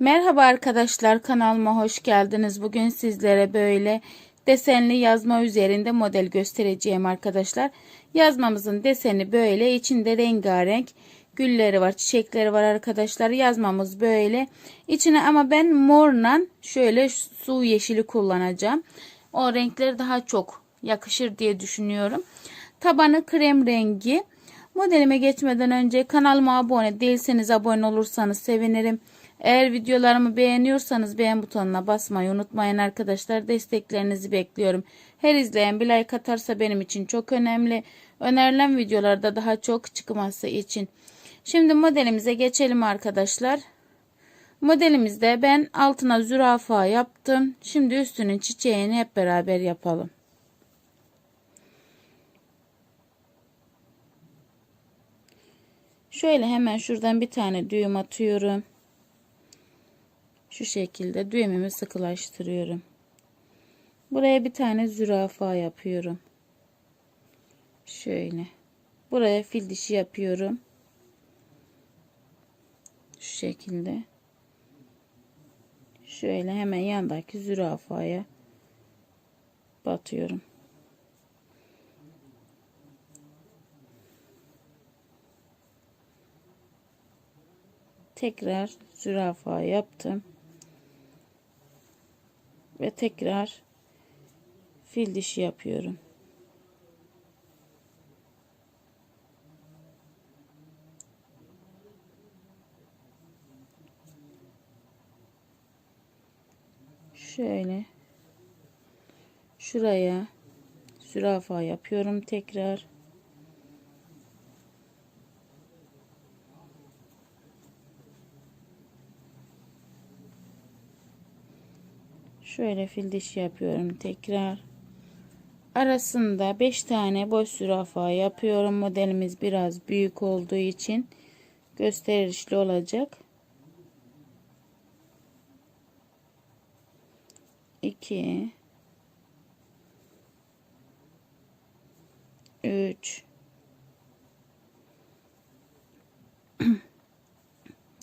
Merhaba arkadaşlar kanalıma hoş geldiniz. Bugün sizlere böyle desenli yazma üzerinde model göstereceğim arkadaşlar. Yazmamızın deseni böyle içinde rengarenk gülleri var çiçekleri var arkadaşlar. Yazmamız böyle içine ama ben morla şöyle su yeşili kullanacağım. O renkleri daha çok yakışır diye düşünüyorum. Tabanı krem rengi. Modelime geçmeden önce kanalıma abone değilseniz abone olursanız sevinirim. Eğer videolarımı beğeniyorsanız beğen butonuna basmayı unutmayın arkadaşlar. Desteklerinizi bekliyorum. Her izleyen bir like atarsa benim için çok önemli. Önerilen videolarda daha çok çıkması için. Şimdi modelimize geçelim arkadaşlar. Modelimizde ben altına zürafa yaptım. Şimdi üstünün çiçeğini hep beraber yapalım. Şöyle hemen şuradan bir tane düğüm atıyorum. Şu şekilde düğümümü sıkılaştırıyorum. Buraya bir tane zürafa yapıyorum. Şöyle. Buraya fil dişi yapıyorum. Şu şekilde. Şöyle hemen yandaki zürafaya batıyorum. Tekrar zürafa yaptım. Ve tekrar fil dişi yapıyorum. Şöyle şuraya zürafa yapıyorum tekrar. Şöyle fil dişi yapıyorum tekrar. Arasında 5 tane boş zürafa yapıyorum. Modelimiz biraz büyük olduğu için gösterişli olacak. 2 3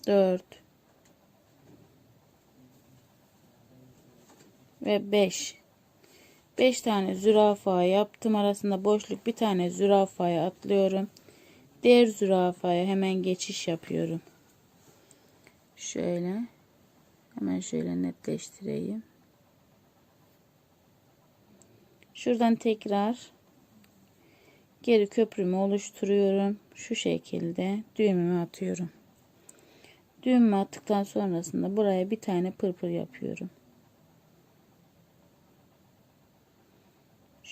4 ve 5 5 tane zürafa yaptım. Arasında boşluk bir tane zürafaya atlıyorum. Diğer zürafaya hemen geçiş yapıyorum. Şöyle. Hemen şöyle netleştireyim. Şuradan tekrar geri köprümü oluşturuyorum. Şu şekilde düğümümü atıyorum. Düğümümü attıktan sonrasında buraya bir tane pırpır yapıyorum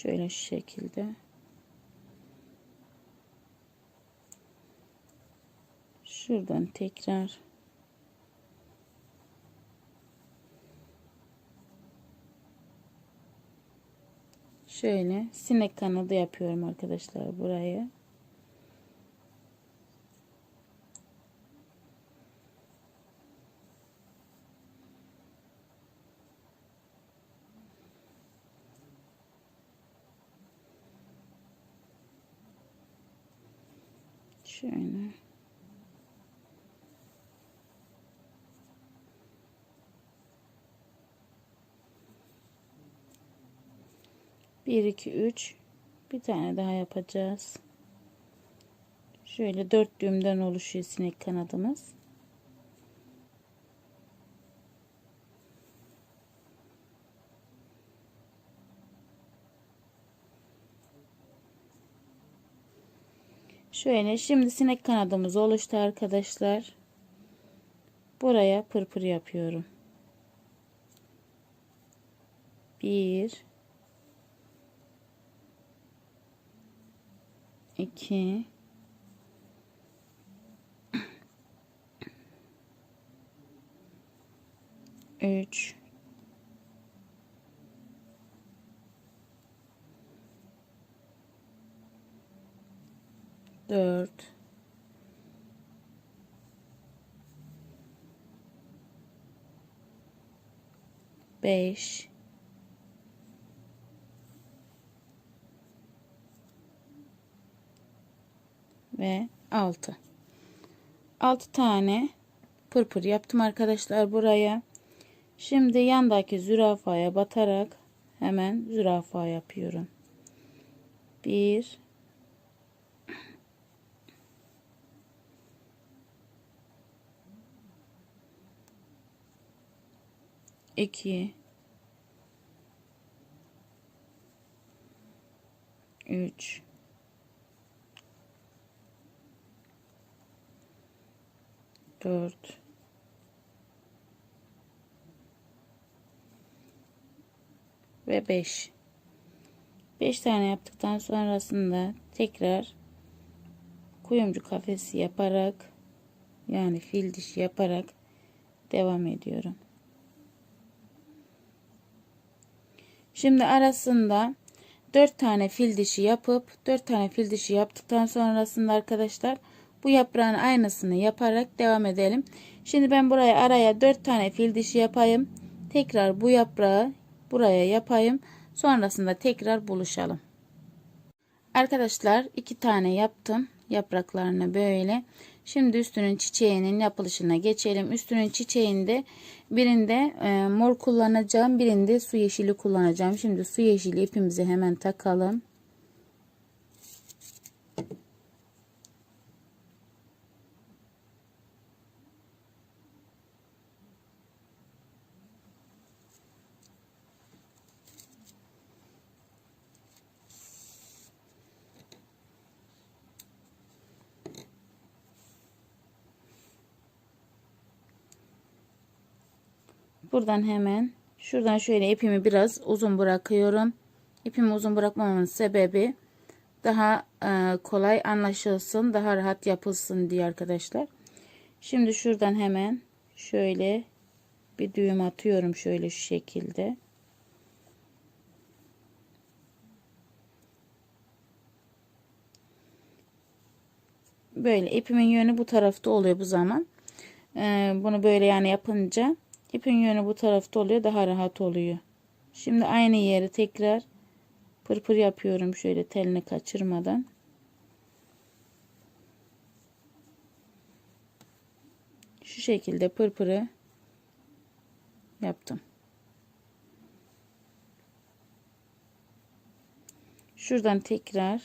Şöyle şu şekilde. Şuradan tekrar şöyle sinek kanadı yapıyorum arkadaşlar buraya. Şöyle. Bir, iki, üç. Bir tane daha yapacağız. Şöyle dört düğümden oluşuyor sinek kanadımız. Şöyle şimdi sinek kanadımız oluştu arkadaşlar. Buraya pırpır yapıyorum. Bir, iki, üç, 4 5 ve 6 6 tane pırpır yaptım arkadaşlar buraya. Şimdi yandaki zürafaya batarak hemen zürafa yapıyorum. Bir iki. Üç. Dört. Ve 5 5 tane yaptıktan sonrasında tekrar kuyumcu kafesi yaparak yani fil dişi yaparak devam ediyorum. Şimdi arasında 4 tane fil dişi yapıp 4 tane fil dişi yaptıktan sonrasında arkadaşlar bu yaprağın aynısını yaparak devam edelim. Şimdi ben buraya araya 4 tane fil dişi yapayım. Tekrar bu yaprağı buraya yapayım. Sonrasında tekrar buluşalım. Arkadaşlar iki tane yaptım yapraklarını böyle. Şimdi üstünün çiçeğinin yapılışına geçelim. Üstünün çiçeğinde birinde e, mor kullanacağım, birinde su yeşili kullanacağım. Şimdi su yeşili ipimizi hemen takalım. Buradan hemen şuradan şöyle ipimi biraz uzun bırakıyorum. İpimi uzun bırakmamın sebebi daha e, kolay anlaşılsın, daha rahat yapılsın diye arkadaşlar. Şimdi şuradan hemen şöyle bir düğüm atıyorum şöyle şu şekilde. Böyle ipimin yönü bu tarafta oluyor bu zaman. Ee, bunu böyle yani yapınca ipin yönü bu tarafta oluyor daha rahat oluyor. Şimdi aynı yeri tekrar pırpır yapıyorum şöyle telini kaçırmadan. Şu şekilde pırpırı yaptım. Şuradan tekrar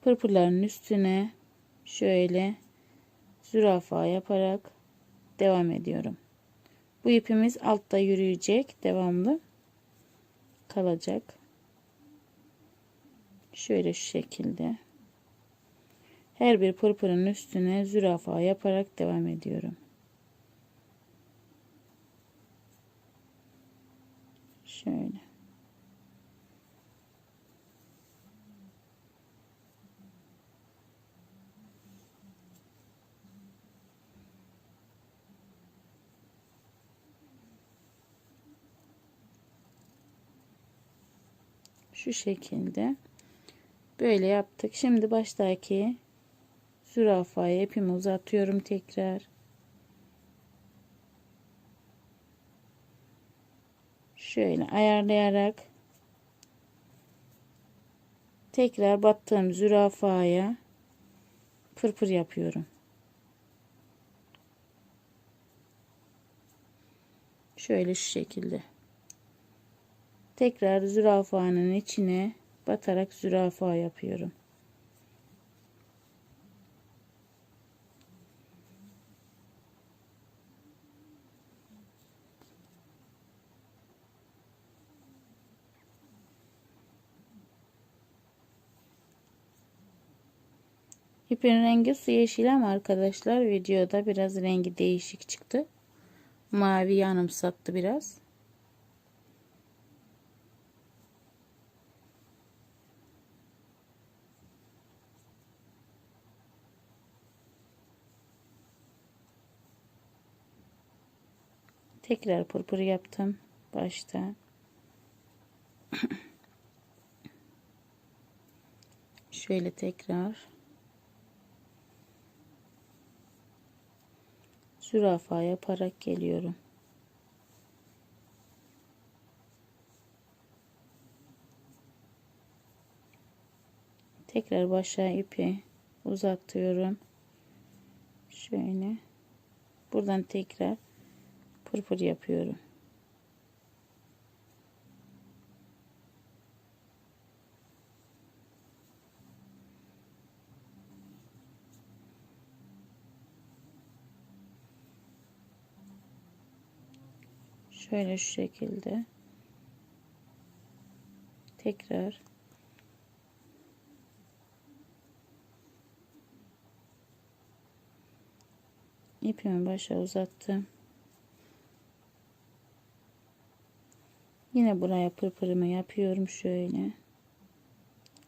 pırpırların üstüne şöyle zürafa yaparak devam ediyorum. Bu ipimiz altta yürüyecek. Devamlı kalacak. Şöyle şu şekilde. Her bir pırpırın üstüne zürafa yaparak devam ediyorum. Şöyle. Şu şekilde. Böyle yaptık. Şimdi baştaki zürafaya ipimi uzatıyorum tekrar. Şöyle ayarlayarak tekrar battığım zürafaya pırpır yapıyorum. Şöyle şu şekilde. Tekrar zürafanın içine batarak zürafa yapıyorum. İpin rengi su yeşil ama arkadaşlar videoda biraz rengi değişik çıktı. Mavi yanımsattı biraz. Tekrar pırpır yaptım başta. Şöyle tekrar zürafa yaparak geliyorum. Tekrar başa ipi uzatıyorum. Şöyle. Buradan tekrar pırpır yapıyorum. Şöyle şu şekilde. Tekrar ipimi başa uzattım. Yine buraya pırpırımı yapıyorum şöyle.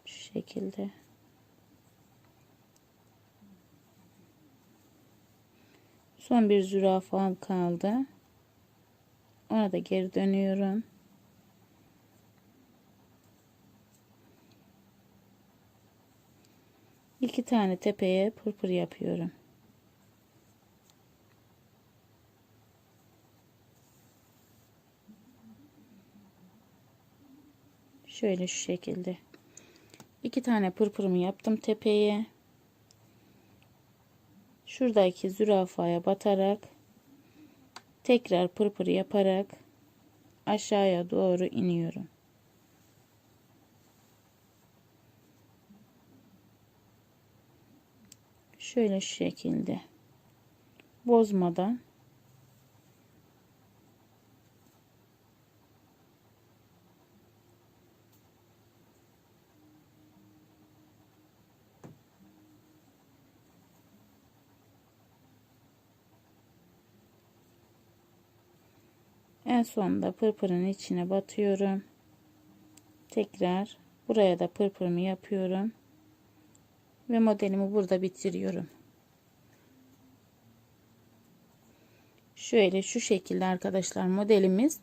Şu şekilde. Son bir zürafam kaldı. Ona da geri dönüyorum. İki tane tepeye pırpır yapıyorum. Şöyle şu şekilde. İki tane pırpırımı yaptım tepeye. Şuradaki zürafaya batarak tekrar pırpır yaparak aşağıya doğru iniyorum. Şöyle şu şekilde bozmadan En sonunda pırpırın içine batıyorum. Tekrar buraya da pırpırımı yapıyorum. Ve modelimi burada bitiriyorum. Şöyle şu şekilde arkadaşlar modelimiz.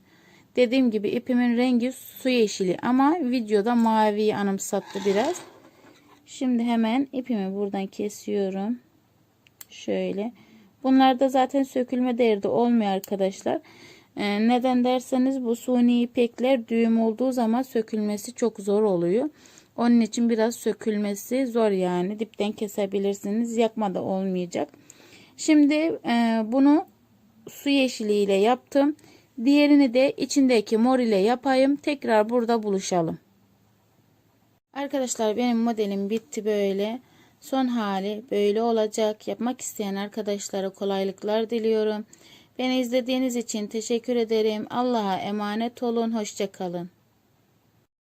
Dediğim gibi ipimin rengi su yeşili ama videoda maviyi anımsattı biraz. Şimdi hemen ipimi buradan kesiyorum. Şöyle. Bunlarda zaten sökülme derdi olmuyor arkadaşlar. Ee, neden derseniz bu suni ipekler düğüm olduğu zaman sökülmesi çok zor oluyor. Onun için biraz sökülmesi zor yani. Dipten kesebilirsiniz. Yakma da olmayacak. Şimdi e, bunu su yeşiliyle yaptım. Diğerini de içindeki mor ile yapayım. Tekrar burada buluşalım. Arkadaşlar benim modelim bitti böyle. Son hali böyle olacak. Yapmak isteyen arkadaşlara kolaylıklar diliyorum. Beni izlediğiniz için teşekkür ederim. Allah'a emanet olun. Hoşçakalın.